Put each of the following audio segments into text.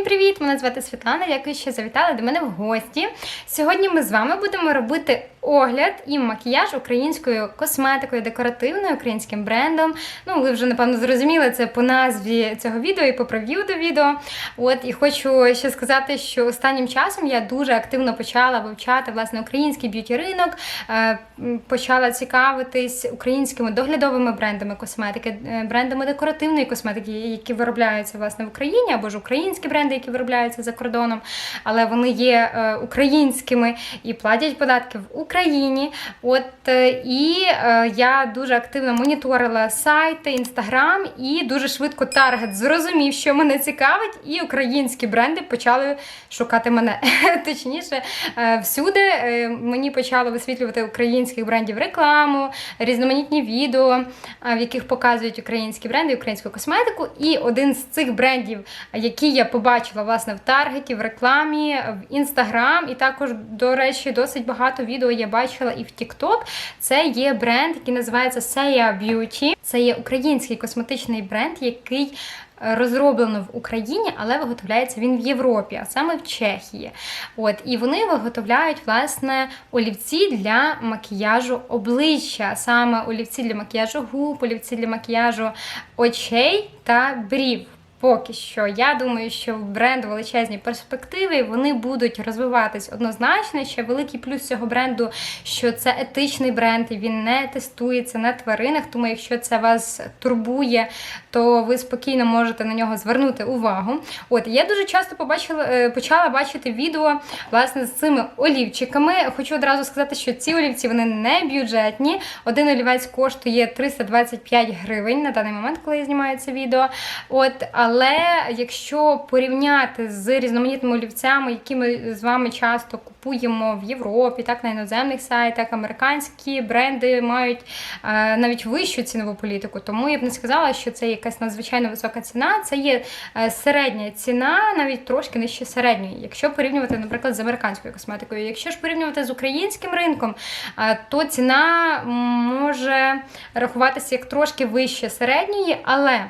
Всім привіт! Мене звати Світлана. Дякую, що завітали до мене в гості. Сьогодні ми з вами будемо робити огляд і макіяж українською косметикою, декоративною українським брендом. Ну, ви вже напевно зрозуміли це по назві цього відео і по прев'ю до відео. От і хочу ще сказати, що останнім часом я дуже активно почала вивчати власне український б'юті ринок, е, почала цікавитись українськими доглядовими брендами косметики, е, брендами декоративної косметики, які виробляються власне в Україні, або ж українські бренди, які виробляються за кордоном, але вони є е, українськими і платять податки в Україні. От е, і е, я дуже активно моніторила сайти, інстаграм, і дуже швидко таргет зрозумів, що мене цікавить, і українські бренди почали шукати мене. Точніше, е, всюди мені почали висвітлювати українських брендів рекламу, різноманітні відео, в яких показують українські бренди, українську косметику. І один з цих брендів, які я побачила власне в таргеті, в рекламі, в інстаграм, і також, до речі, досить багато відео я бачила і в TikTok. Це є бренд, який називається Seia Beauty. Це є український косметичний бренд, який е, Розроблено в Україні, але виготовляється він в Європі, а саме в Чехії. От і вони виготовляють власне олівці для макіяжу обличчя, саме олівці для макіяжу губ, олівці для макіяжу очей та брів. Поки що я думаю, що в бренду величезні перспективи вони будуть розвиватись однозначно. Ще великий плюс цього бренду, що це етичний бренд, і він не тестується на тваринах. Тому, якщо це вас турбує, то ви спокійно можете на нього звернути увагу. От я дуже часто побачила, е, почала бачити відео власне з цими олівчиками. Хочу одразу сказати, що ці олівці вони не бюджетні. Один олівець коштує 325 гривень на даний момент, коли я знімаю це відео. От, але якщо порівняти з різноманітними олівцями, які ми з вами часто купуємо в Європі, так на іноземних сайтах, американські бренди мають е, навіть вищу цінову політику. Тому я б не сказала, що це якась надзвичайно висока ціна. Це є е, середня ціна, навіть трошки нижче середньої, якщо порівнювати, наприклад, з американською косметикою. Якщо ж порівнювати з українським ринком, е, то ціна може рахуватися як трошки вище середньої, але.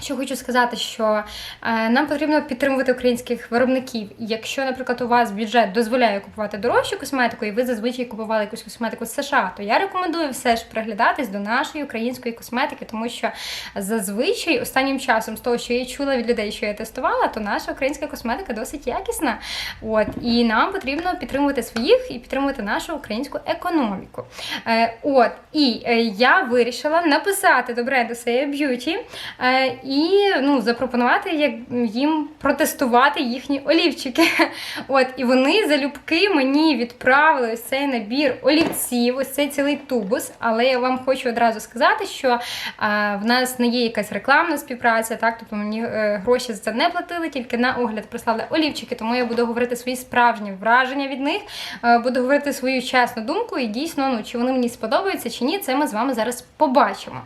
Що хочу сказати, що е, нам потрібно підтримувати українських виробників. Якщо, наприклад, у вас бюджет дозволяє купувати дорожчу косметику, і ви зазвичай купували якусь косметику з США, то я рекомендую все ж приглядатись до нашої української косметики, тому що зазвичай останнім часом, з того, що я чула від людей, що я тестувала, то наша українська косметика досить якісна. От і нам потрібно підтримувати своїх і підтримувати нашу українську економіку. Е, от і е, я вирішила написати до бренду Seya Beauty. Е, і ну, запропонувати їм протестувати їхні олівчики. От, І вони залюбки мені відправили ось цей набір олівців, ось цей цілий тубус. Але я вам хочу одразу сказати, що а, в нас не є якась рекламна співпраця, так, тобто мені е, гроші за це не платили, тільки на огляд прислали олівчики, тому я буду говорити свої справжні враження від них, е, буду говорити свою чесну думку, і дійсно, ну, чи вони мені сподобаються, чи ні, це ми з вами зараз побачимо.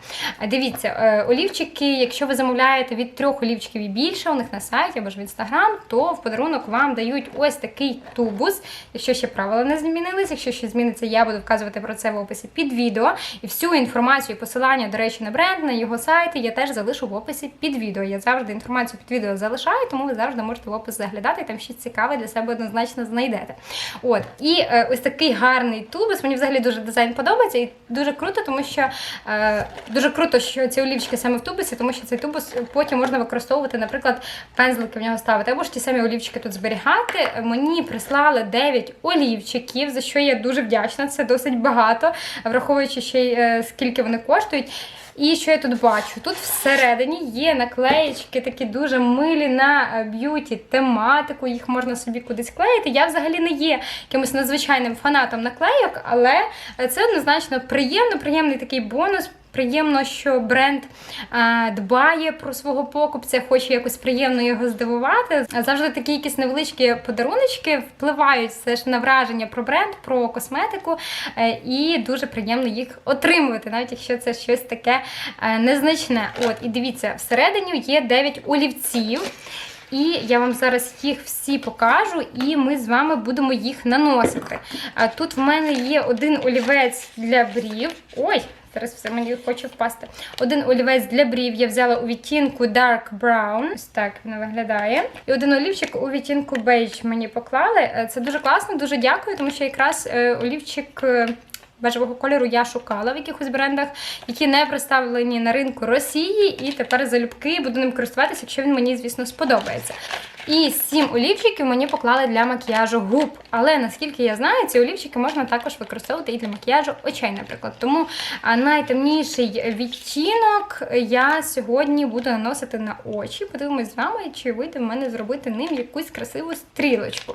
Дивіться, е, олівчики, якщо ви замовляєте від трьох олівчиків і більше у них на сайті або ж в інстаграм, то в подарунок вам дають ось такий тубус. Якщо ще правила не змінились, якщо ще зміниться, я буду вказувати про це в описі під відео. І всю інформацію, посилання, до речі, на бренд, на його сайти я теж залишу в описі під відео. Я завжди інформацію під відео залишаю, тому ви завжди можете в опис заглядати, і там щось цікаве для себе однозначно знайдете. От, і е, ось такий гарний тубус. Мені взагалі дуже дизайн подобається, і дуже круто, тому що е, дуже круто, що ці олівчики саме в тубусі, тому що цей тубус потім можна використовувати, наприклад, пензлики в нього ставити, або ж ті самі олівчики тут зберігати. Мені прислали 9 олівчиків, за що я дуже вдячна. Це досить багато, враховуючи ще й е, скільки вони коштують. І що я тут бачу? Тут всередині є наклеєчки такі дуже милі на е, б'юті тематику, їх можна собі кудись клеїти. Я взагалі не є якимось надзвичайним фанатом наклейок, але це однозначно приємно, приємний такий бонус. Приємно, що бренд а, дбає про свого покупця, хоче якось приємно його здивувати. Завжди такі якісь невеличкі подаруночки впливають все ж на враження про бренд, про косметику, е, і дуже приємно їх отримувати, навіть якщо це щось таке е, незначне. От, і дивіться, всередині є 9 олівців. І я вам зараз їх всі покажу, і ми з вами будемо їх наносити. Тут в мене є один олівець для брів. Ой, Зараз все мені хоче впасти. Один олівець для брів я взяла у відтінку Dark Brown. Ось так він виглядає. І один олівчик у відтінку Beige мені поклали. Е, Це дуже класно, дуже дякую, тому що якраз е, олівчик. е, Бежевого кольору я шукала в якихось брендах, які не представлені на ринку Росії, і тепер залюбки буду ним користуватися, якщо він мені, звісно, сподобається. І сім олівчиків мені поклали для макіяжу губ. Але наскільки я знаю, ці олівчики можна також використовувати і для макіяжу очей, наприклад. Тому найтемніший відтінок я сьогодні буду наносити на очі. Подивимось з вами, чи вийде в мене зробити ним якусь красиву стрілочку.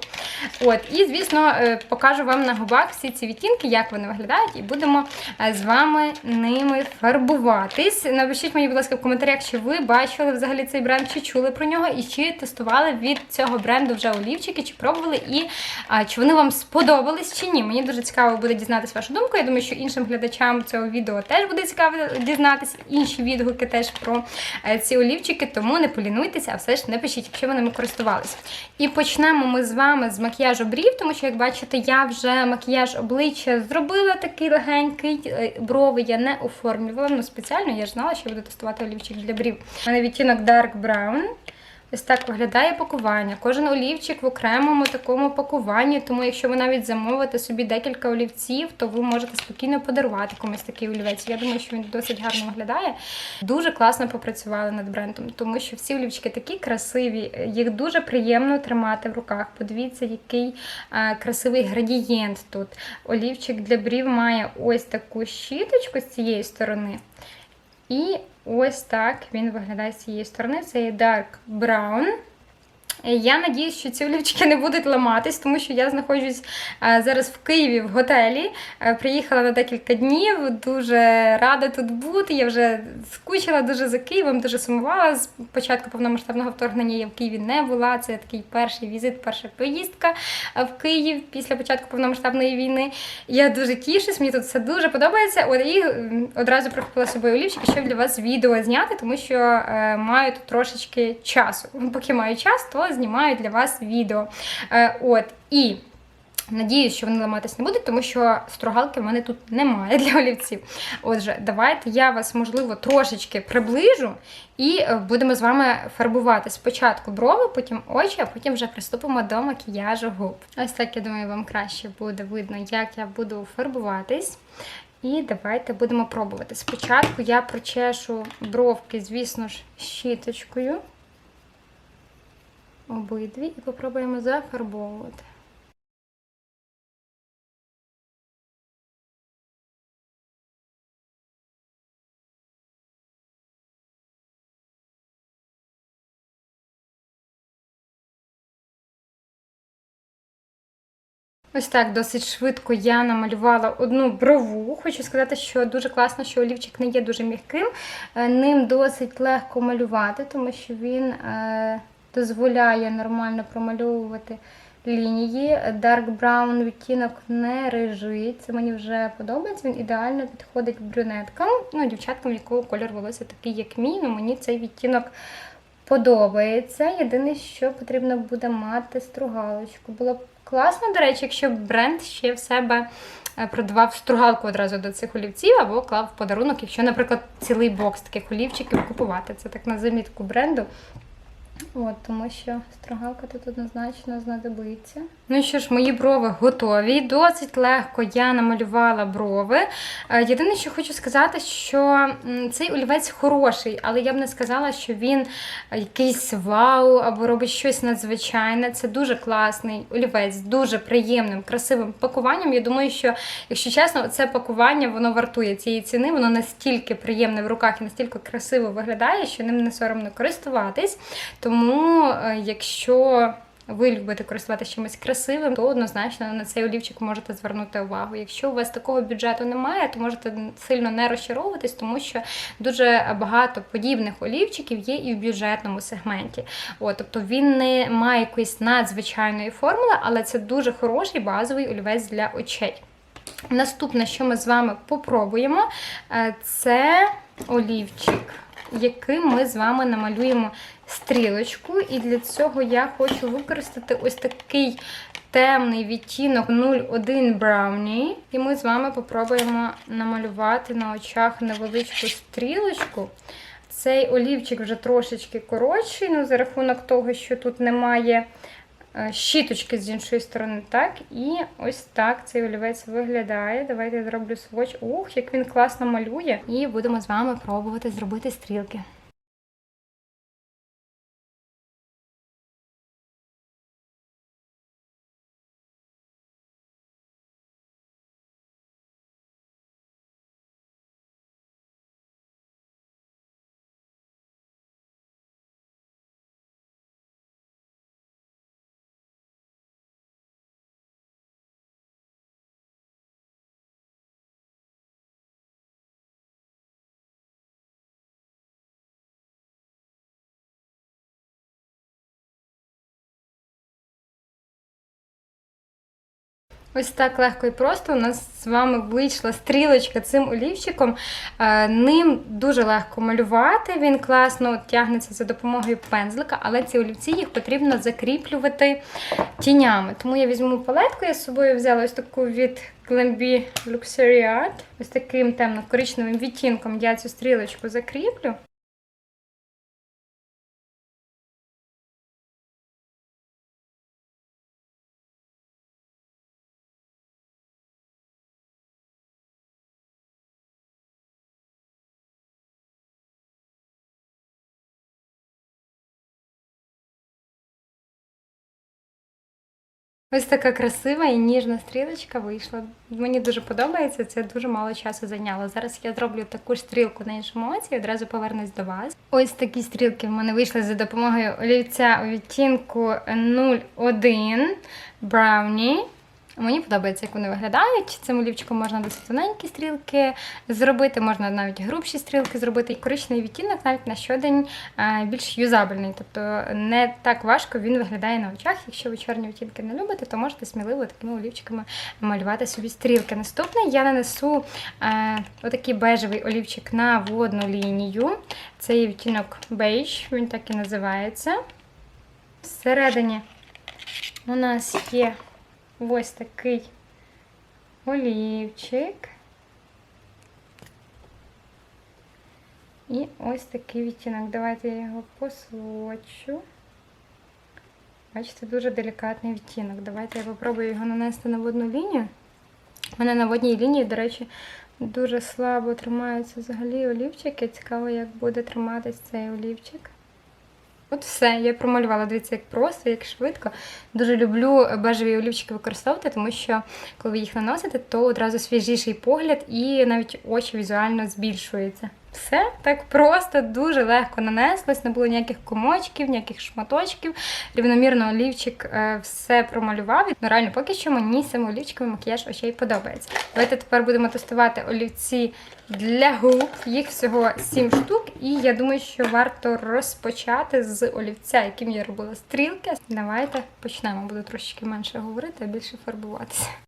От, і, звісно, е, покажу вам на губах всі ці відтінки, як вони виглядають, і будемо е, з вами ними фарбуватись. Напишіть мені, будь ласка, в коментарях, чи ви бачили взагалі цей бренд, чи чули про нього, і чи тестували від цього бренду вже олівчики, чи пробували, і а, чи вони вам сподобались чи ні. Мені дуже цікаво буде дізнатися вашу думку. Я думаю, що іншим глядачам цього відео теж буде цікаво дізнатися. Інші відгуки теж про е, ці олівчики, тому не полінуйтеся, а все ж напишіть, якщо ви ними користувалися. І почнемо ми з вами з макіяжу брів, тому що, як бачите, я вже макіяж обличчя зробила такий легенький. Е, Брови я не оформлювала, ну спеціально я ж знала, що буду тестувати олівчик для брів. У мене відтінок Dark Brown. Ось так виглядає пакування. Кожен олівчик в окремому такому пакуванні. Тому, якщо ви навіть замовите собі декілька олівців, то ви можете спокійно подарувати комусь такий олівець. Я думаю, що він досить гарно виглядає. Дуже класно попрацювали над брендом, тому що всі олівчики такі красиві, їх дуже приємно тримати в руках. Подивіться, який е, красивий градієнт тут. Олівчик для брів має ось таку щіточку з цієї сторони. І ось так він виглядає з цієї сторони. Це є Dark Brown. Я надіюсь, що ці олівчики не будуть ламатись, тому що я знаходжусь е, зараз в Києві в готелі. Е, Приїхала на декілька днів. Дуже рада тут бути. Я вже скучила дуже за Києвом, дуже сумувала. З початку повномасштабного вторгнення я в Києві не була. Це такий перший візит, перша поїздка е, в Київ після початку повномасштабної війни. Я дуже тішусь, мені тут все дуже подобається. І одразу прихопила собою олівчики, щоб для вас відео зняти, тому що е, маю тут трошечки часу. Поки маю час, то знімаю для вас відео. Е, от і. Надіюсь, що вони ламатись не будуть, тому що стругалки в мене тут немає для олівців. Отже, давайте я вас, можливо, трошечки приближу і е, будемо з вами фарбувати спочатку брови, потім очі, а потім вже приступимо до макіяжу губ. Ось так, я думаю, вам краще буде видно, як я буду фарбуватись. І давайте будемо пробувати. Спочатку я прочешу бровки, звісно ж, щіточкою. Обидві і попробуємо зафарбовувати. Ось так досить швидко я намалювала одну брову. Хочу сказати, що дуже класно, що олівчик не є дуже м'яким. Е, Ним досить легко малювати, тому що він е, дозволяє нормально промальовувати лінії. Dark brown відтінок не режить. Це мені вже подобається. Він ідеально підходить брюнеткам, ну, дівчаткам, якого кольор волосся такий, як мій. Ну, мені цей відтінок подобається. Єдине, що потрібно буде мати стругалочку. Було б класно, до речі, якщо б бренд ще в себе е, продавав стругалку одразу до цих олівців, або клав в подарунок, якщо, наприклад, цілий бокс таких олівчиків купувати. Це так на замітку бренду. От, тому що стругалка тут однозначно знадобиться. Ну що ж, мої брови готові. Досить легко я намалювала брови. Е, Єдине, що хочу сказати, що цей олівець хороший, але я б не сказала, що він якийсь вау або робить щось надзвичайне. Це дуже класний олівець, з дуже приємним, красивим пакуванням. Я думаю, що, якщо чесно, це пакування воно вартує цієї ціни, воно настільки приємне в руках і настільки красиво виглядає, що ним не соромно користуватись. Тому, е, якщо ви любите користуватися чимось красивим, то однозначно на цей олівчик можете звернути увагу. Якщо у вас такого бюджету немає, то можете сильно не розчаровуватись, тому що дуже багато подібних олівчиків є і в бюджетному сегменті. От, тобто він не має якоїсь надзвичайної формули, але це дуже хороший базовий олівець для очей. Наступне, що ми з вами попробуємо, е, це олівчик яким ми з вами намалюємо стрілочку. І для цього я хочу використати ось такий темний відтінок 01 Brownie. І ми з вами попробуємо намалювати на очах невеличку стрілочку. Цей олівчик вже трошечки коротший, ну за рахунок того, що тут немає е, щіточки з іншої сторони. так? І ось так цей олівець виглядає. Давайте я зроблю сводч. Ух, як він класно малює. І будемо з вами пробувати зробити стрілки. Ось так легко і просто у нас з вами вийшла стрілочка цим олівчиком. Е, ним дуже легко малювати, він класно тягнеться за допомогою пензлика, але ці олівці їх потрібно закріплювати тінями. Тому я візьму палетку, я з собою взяла ось таку від Glambi Luxury Art. Ось таким темно-коричневим відтінком я цю стрілочку закріплю. Ось така красива і ніжна стрілочка вийшла. Мені дуже подобається, це дуже мало часу зайняло. Зараз я зроблю таку ж стрілку на іншому оці і одразу повернусь до вас. Ось такі стрілки в мене вийшли за допомогою олівця у відтінку 01 Brownie. Мені подобається, як вони виглядають. Цим олівчиком можна досить тоненькі стрілки зробити, можна навіть грубші стрілки зробити. І коричневий відтінок навіть на щодень більш юзабельний. Тобто не так важко він виглядає на очах. Якщо ви чорні відтінки не любите, то можете сміливо такими олівчиками малювати собі стрілки. Наступне я нанесу отакий бежевий олівчик на водну лінію. Це є відтінок бейдж, він так і називається. Всередині у нас є ось такий олівчик. І ось такий відтінок. Давайте я його посвочу. Бачите, дуже делікатний відтінок. Давайте я попробую його нанести на водну лінію. У мене на водній лінії, до речі, дуже слабо тримаються взагалі олівчики. Цікаво, як буде триматись цей олівчик. От все, я промалювала, дивіться, як просто, як швидко. Дуже люблю бежеві олівчики використовувати, тому що коли ви їх наносите, то одразу свіжіший погляд і навіть очі візуально збільшуються. Все так просто, дуже легко нанеслось, не було ніяких комочків, ніяких шматочків. Рівномірно олівчик е, все промалював. Ну, реально, поки що мені саме олівчиковий макіяж очей подобається. Давайте тепер будемо тестувати олівці для губ. Їх всього 7 штук, і я думаю, що варто розпочати з олівця, яким я робила стрілки. Давайте почнемо. Буду трошечки менше говорити, а більше фарбуватися.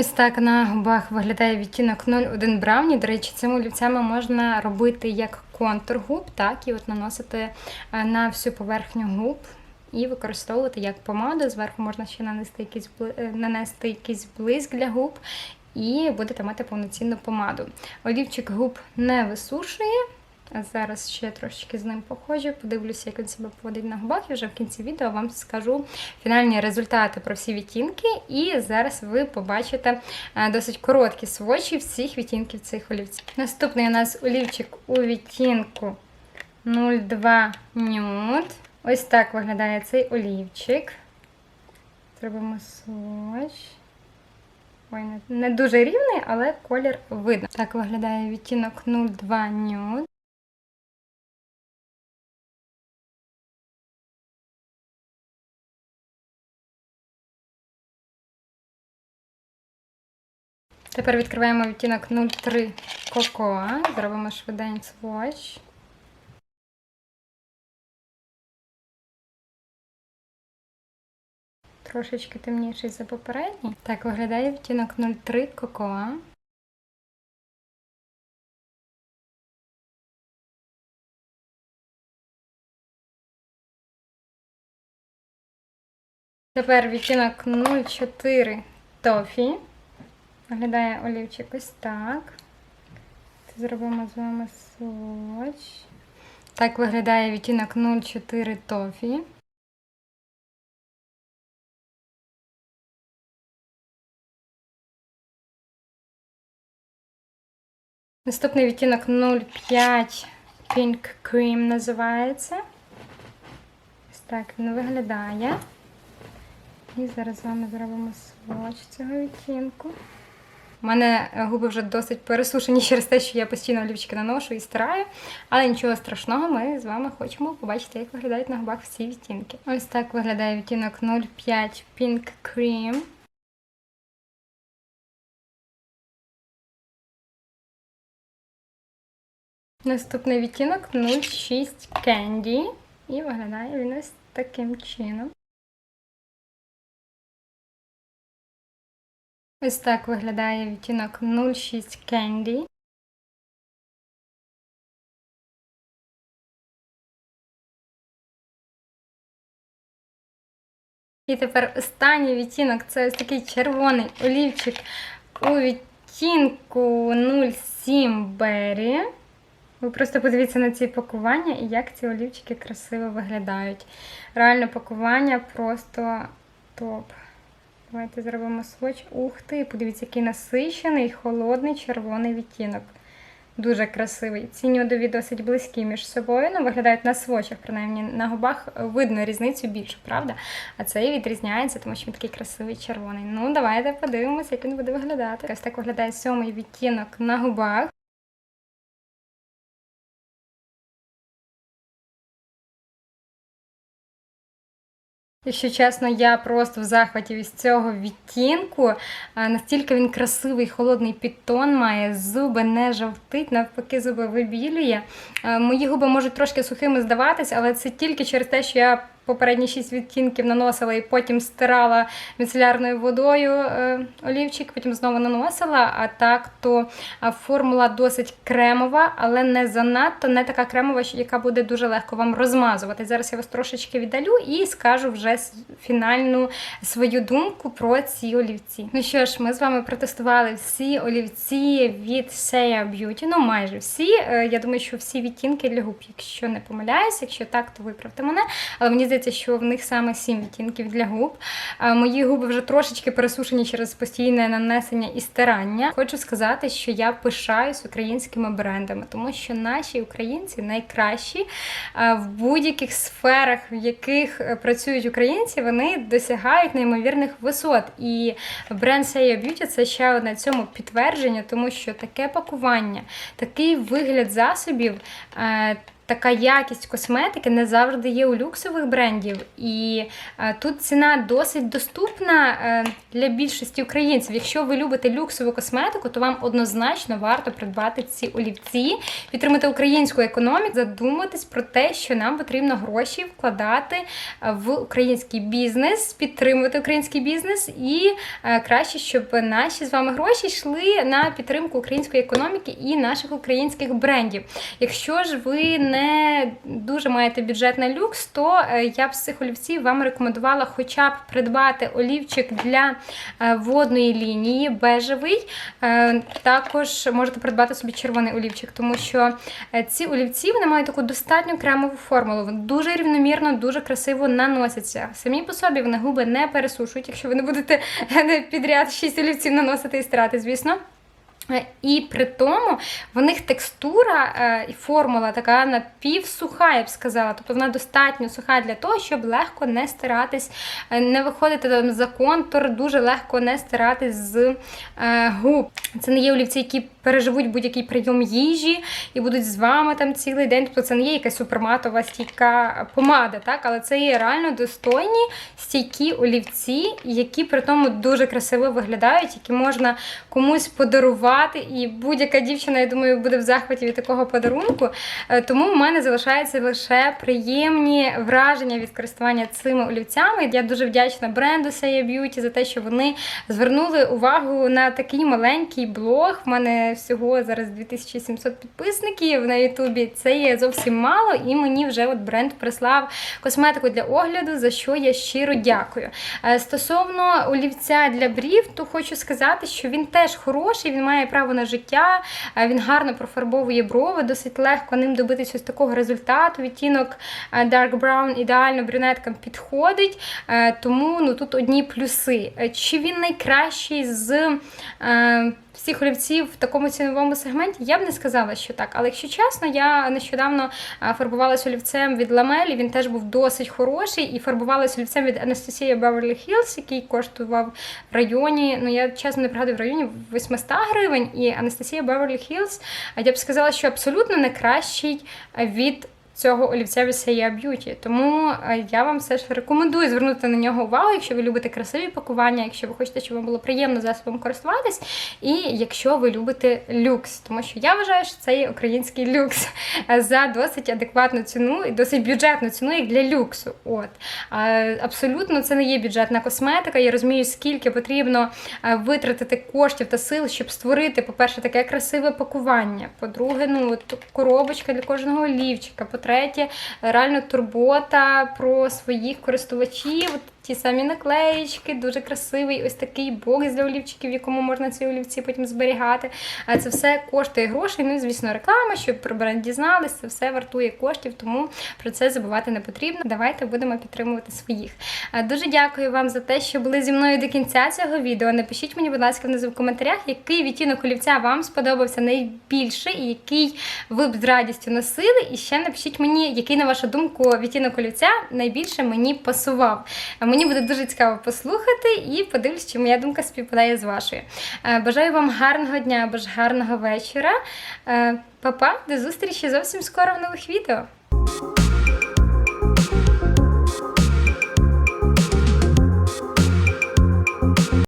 Ось так на губах виглядає відтінок 01 Брауні. До речі, цими олівцями можна робити як контур губ, так і от наносити е, на всю поверхню губ і використовувати як помаду. Зверху можна ще нанести якийсь, е, нанести якийсь блиск для губ, і будете мати повноцінну помаду. Олівчик губ не висушує. Зараз ще трошечки з ним походжу, подивлюся, як він себе поводить на губах, і вже в кінці відео вам скажу фінальні результати про всі відтінки. І зараз ви побачите е, досить короткі свочі всіх відтінків цих олівців. Наступний у нас олівчик у відтінку 02 Nude. Ось так виглядає цей олівчик. Зробимо своч. Ой, не дуже рівний, але колір видно. Так виглядає відтінок 02 Nude. Тепер відкриваємо відтінок 03 Cocoa. Зробимо швиденько сводч. Трошечки темніший за попередній. Так виглядає відтінок 03 Cocoa. Тепер відтінок 04 Toffee. Виглядає олівчик ось так. Зробимо з вами сводч. Так виглядає відтінок 04 Toffee. Наступний відтінок 05 Pink Cream називається. Ось так він виглядає. І зараз з вами зробимо сводч цього відтінку. У мене губи вже досить пересушені через те, що я постійно олівчики наношу і стираю. Але нічого страшного, ми з вами хочемо побачити, як виглядають на губах всі відтінки. Ось так виглядає відтінок 05 Pink Cream. Наступний відтінок 06 Candy. І виглядає він ось таким чином. Ось так виглядає відтінок 06 Candy. І тепер останній відтінок це ось такий червоний олівчик у відтінку 07 Berry. Ви просто подивіться на ці пакування і як ці олівчики красиво виглядають. Реально пакування просто топ. Давайте зробимо сводч. Ух ти, подивіться, який насичений, холодний червоний відтінок. Дуже красивий. Ці нюдові досить близькі між собою. Ну, виглядають на свочах, принаймні на губах видно різницю більше, правда? А цей відрізняється, тому що він такий красивий червоний. Ну, давайте подивимося, як він буде виглядати. Ось так виглядає сьомий відтінок на губах. Якщо чесно, я просто в захваті від цього відтінку. Настільки він красивий, холодний підтон має, зуби не жовтить, навпаки, зуби вибілює. Мої губи можуть трошки сухими здаватись, але це тільки через те, що я попередні 6 відтінків наносила і потім стирала міцелярною водою е, олівчик, потім знову наносила. А так, то формула досить кремова, але не занадто, не така кремова, яка буде дуже легко вам розмазувати. Зараз я вас трошечки віддалю і скажу вже фінальну свою думку про ці олівці. Ну що ж, ми з вами протестували всі олівці від Seya Beauty, ну майже всі. Е, я думаю, що всі відтінки для губ, якщо не помиляюсь, якщо так, то виправте мене. Але мені здається, що в них саме 7 відтінків для губ. Мої губи вже трошечки пересушені через постійне нанесення і стирання. Хочу сказати, що я пишаюсь українськими брендами, тому що наші українці найкращі в будь-яких сферах, в яких е, працюють українці, вони досягають неймовірних висот. І бренд Seya Beauty це ще одне цьому підтвердження, тому що таке пакування, такий вигляд засобів. Така якість косметики не завжди є у люксових брендів. І е, тут ціна досить доступна е, для більшості українців. Якщо ви любите люксову косметику, то вам однозначно варто придбати ці олівці, підтримати українську економіку, задуматись про те, що нам потрібно гроші вкладати е, в український бізнес, підтримувати український бізнес, і краще, щоб наші з вами гроші йшли на підтримку української економіки і наших українських брендів. Якщо ж ви не не дуже маєте бюджет люкс, то е, я б з цих олівців вам рекомендувала хоча б придбати олівчик для е, водної лінії, бежевий. Е, також можете придбати собі червоний олівчик, тому що ці олівці вони мають таку достатньо кремову формулу. Вони дуже рівномірно, дуже красиво наносяться. Самі по собі вони губи не пересушують, якщо ви не будете підряд 6 олівців наносити і стирати, звісно. Е, І при тому в них текстура е, і формула така напівсуха, я б сказала. Тобто вона достатньо суха для того, щоб легко не стиратись, е, не виходити там за контур, дуже легко не стиратись з губ. Це не є олівці, які переживуть будь-який прийом їжі і будуть з вами там цілий день. Тобто це не є якась суперматова стійка помада, так? але це є реально достойні стійкі олівці, які при тому дуже красиво виглядають, які можна комусь подарувати. І будь-яка дівчина, я думаю, буде в захваті від такого подарунку. Е, Тому в мене залишаються лише приємні враження від користування цими олівцями. Я дуже вдячна бренду Saya Beauty за те, що вони звернули увагу на такий маленький блог. В мене всього зараз 2700 підписників на Ютубі. Це є зовсім мало, і мені вже от бренд прислав косметику для огляду, за що я щиро дякую. Е, Стосовно олівця для брів, то хочу сказати, що він теж хороший, він має право на життя, е, він гарно профарбовує брови, досить легко ним добитися ось такого результату. Відтінок е, Dark Brown ідеально брюнеткам підходить, е, тому ну, тут одні плюси. Чи він найкращий з всіх олівців в такому ціновому сегменті? Я б не сказала, що так. Але якщо чесно, я нещодавно фарбувалася олівцем від Ламелі, він теж був досить хороший, і фарбувалася олівцем від Anastasia Beverly Hills, який коштував в районі, ну я чесно не пригадую, в районі 800 гривень. І Beverly Hills, е, я б сказала, що абсолютно не кращий від цього олівця Saya Beauty. Тому е, я вам все ж рекомендую звернути на нього увагу, якщо ви любите красиві пакування, якщо ви хочете, щоб вам було приємно засобом користуватись, і якщо ви любите люкс, тому що я вважаю, що це є український люкс е, за досить адекватну ціну і досить бюджетну ціну, як для люксу. От абсолютно це не є бюджетна косметика. Я розумію, скільки потрібно е, витратити коштів та сил, щоб створити, по-перше, таке красиве пакування. По-друге, ну от коробочка для кожного олівчика. По-третє, реально турбота про своїх користувачів. Ті самі наклеїчки, дуже красивий ось такий бокс для олівчиків, якому можна ці олівці потім зберігати. А це все коштує грошей. Ну і звісно, реклама, щоб про бренд дізналися, це все вартує коштів, тому про це забувати не потрібно. Давайте будемо підтримувати своїх. Дуже дякую вам за те, що були зі мною до кінця цього відео. Напишіть мені, будь ласка, внизу в коментарях, який відтінок олівця вам сподобався найбільше і який ви б з радістю носили. І ще напишіть мені, який, на вашу думку, відтінок олівця найбільше мені пасував. А Мені буде дуже цікаво послухати і подивлюсь, чи моя думка співпадає з вашою. Е, Бажаю вам гарного дня або ж гарного вечора. Е, Па-па, до зустрічі зовсім скоро в нових відео.